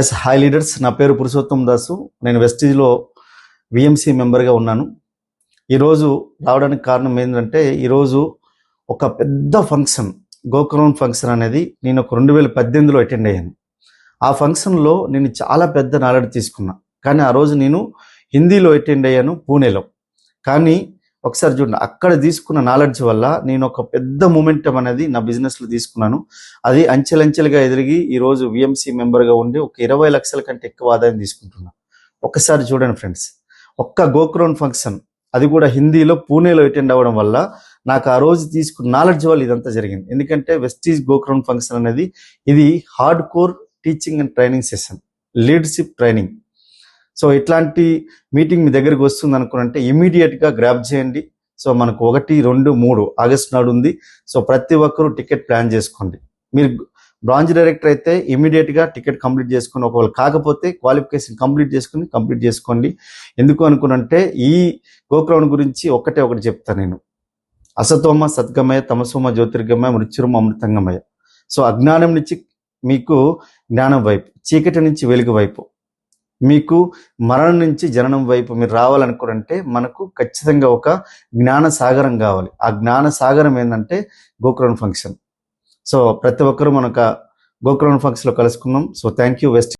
Yes hi leaders. నా పేరు పురుషోత్తం దాసు. నేను వెస్టీజ్లో విఎంసీ మెంబర్గా ఉన్నాను. ఈరోజు రావడానికి కారణం ఏంటంటే ఈరోజు ఒక పెద్ద ఫంక్షన్ గోకరౌన్ ఫంక్షన్ అనేది నేను ఒక రెండు వేల పద్దెనిమిదిలో అటెండ్ అయ్యాను. ఆ ఫంక్షన్లో నేను చాలా పెద్ద నాలెడ్జ్ తీసుకున్నా. కానీ ఆ రోజు నేను హిందీలో అటెండ్ అయ్యాను పూణేలో. కానీ ఒకసారి చూడండి అక్కడ తీసుకున్న నాలెడ్జ్ వల్ల నేను ఒక పెద్ద మూమెంటం అనేది నా బిజినెస్లో తీసుకున్నాను. అది అంచెలంచెలుగా ఎదిరిగి ఈరోజు విఎంసీ మెంబర్గా ఉండి ఒక ఇరవై లక్షల కంటే ఎక్కువ ఆదాయం తీసుకుంటున్నా. ఒక్కసారి చూడండి ఫ్రెండ్స్ ఒక్క గోక్రౌన్ ఫంక్షన్ అది కూడా హిందీలో పూణేలో అటెండ్ అవ్వడం వల్ల నాకు ఆ రోజు తీసుకున్న నాలెడ్జ్ వల్ల ఇదంతా జరిగింది. ఎందుకంటే వెస్టీజ్ గోక్రౌన్ ఫంక్షన్ అనేది ఇది hard core teaching and training session leadership training so ఇట్లాంటి మీటింగ్ మీ దగ్గరికి వస్తుంది అనుకున్నంటే ఇమీడియట్గా గ్రాప్ చేయండి. సో మనకు ఒకటి రెండు మూడు ఆగస్ట్ నాడు ఉంది. సో ప్రతి ఒక్కరూ టికెట్ ప్లాన్ చేసుకోండి. మీరు బ్రాంచ్ డైరెక్టర్ అయితే ఇమీడియట్గా టికెట్ కంప్లీట్ చేసుకుని ఒకవేళ కాకపోతే క్వాలిఫికేషన్ కంప్లీట్ చేసుకుని కంప్లీట్ చేసుకోండి. ఎందుకు అనుకునంటే ఈ గోక్రౌండ్ గురించి ఒకటే ఒకటి చెప్తాను నేను. అసతోమ సద్గమయ తమసోమ జ్యోతిర్గమయ మృత్యురుమ అమృతంగమయ. సో అజ్ఞానం నుంచి మీకు జ్ఞానం వైపు చీకటి నుంచి వెలుగు వైపు మీకు మరణం నుంచి జననం వైపు మీరు రావాలనుకుంటే మనకు ఖచ్చితంగా ఒక జ్ఞాన సాగరం కావాలి. ఆ జ్ఞాన సాగరం ఏంటంటే గోకురన్ ఫంక్షన్. సో ప్రతి ఒక్కరూ మనకు గోకురన్ ఫంక్షన్లో కలుసుకుందాం. So thank you west